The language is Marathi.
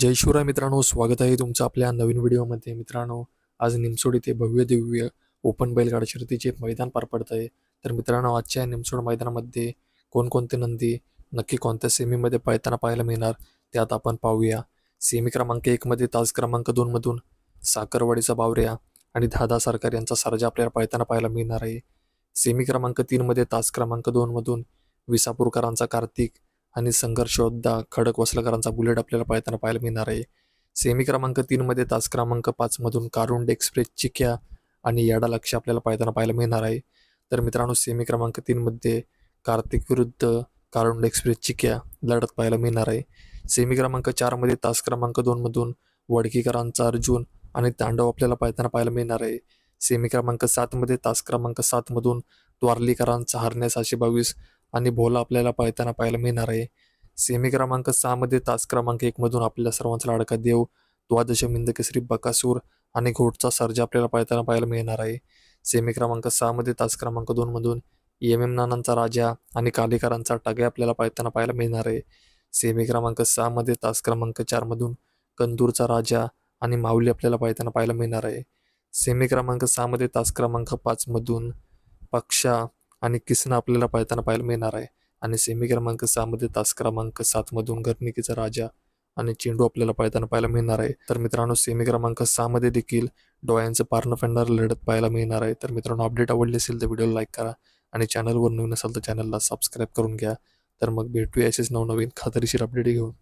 जय शिवराय मित्रांनो स्वागत आहे तुमचं आपल्या नवीन व्हिडिओमध्ये. मित्रांनो आज निमसोड इथे भव्य दिव्य ओपन बैलगाडा शर्यतीचे मैदान पार पडत आहे. तर मित्रांनो आजच्या निमसोड मैदानामध्ये कोणकोणते नंदी नक्की कोणत्या सेमीमध्ये पळताना पाहायला मिळणार ते आता आपण पाहूया. सेमी क्रमांक एकमध्ये तास क्रमांक दोनमधून साखरवाडीचा बावऱ्या आणि दादा सरकार यांचा सर्जा आपल्याला पळताना पाहायला मिळणार आहे. सेमी क्रमांक तीनमध्ये तास क्रमांक दोनमधून विसापूरकरांचा कार्तिक आणि संघर्ष योद्धा खडक वसलकरांचा बुलेट आपल्याला पाहताना पाहायला मिळणार आहे. सेमी क्रमांक तीनमध्ये तास क्रमांक पाचमधून कारुंड एक्सप्रेस चिक्या आणि याडा लक्ष आपल्याला पाहताना पाहायला मिळणार आहे. तर मित्रांनो सेमी क्रमांक तीनमध्ये कार्तिक विरुद्ध कारुंड एक्सप्रेस चिक्या लढत पाहायला मिळणार आहे. सेमी क्रमांक चारमध्ये तास क्रमांक दोनमधून वडकीकरांचा अर्जुन आणि तांडव आपल्याला पाहताना पाहायला मिळणार आहे. सेमी क्रमांक सातमध्ये तास क्रमांक सातमधून द्वारलीकरांचा हरण्या सहाशे बावीस आणि भोला आपल्याला पाहताना पाहायला मिळणार आहे. सेमी क्रमांक सहामध्ये तास क्रमांक एकमधून आपल्या सर्वांचा लाडका देव द्वादश केसरी बकासूर आणि घोटचा सर्जा आपल्याला पाहताना पाहायला मिळणार आहे. सेमी क्रमांक सहामध्ये तास क्रमांक दोनमधून एम एम नानांचा राजा आणि कालेकरांचा टगे आपल्याला पाहताना पाहायला मिळणार आहे. सेमी क्रमांक सहामध्ये तास क्रमांक चारमधून कंदूरचा राजा आणि माऊली आपल्याला पाहताना पाहायला मिळणार आहे. सेमी क्रमांक सहामध्ये तास क्रमांक पाचमधून पक्षा आणि किसन आपल्याला पाहताना पाहायला मिळणार आहे. आणि सेमी क्रमांक सहामध्ये तास क्रमांक सातमधून घरनिकीचा राजा आणि चेंडू आपल्याला पाहताना पाहायला मिळणार आहे. तर मित्रांनो सेमी क्रमांक सहामध्ये देखील डोळ्यांचं पारणं फेंडर लढत पाहायला मिळणार आहे. तर मित्रांनो अपडेट आवडली असेल तर व्हिडिओला लाईक करा आणि चॅनलवर नवीन असाल तर चॅनलला सबस्क्राईब करून घ्या. तर मग भेटूया असेच नवनवीन खात्रीशीर अपडेट घेऊन.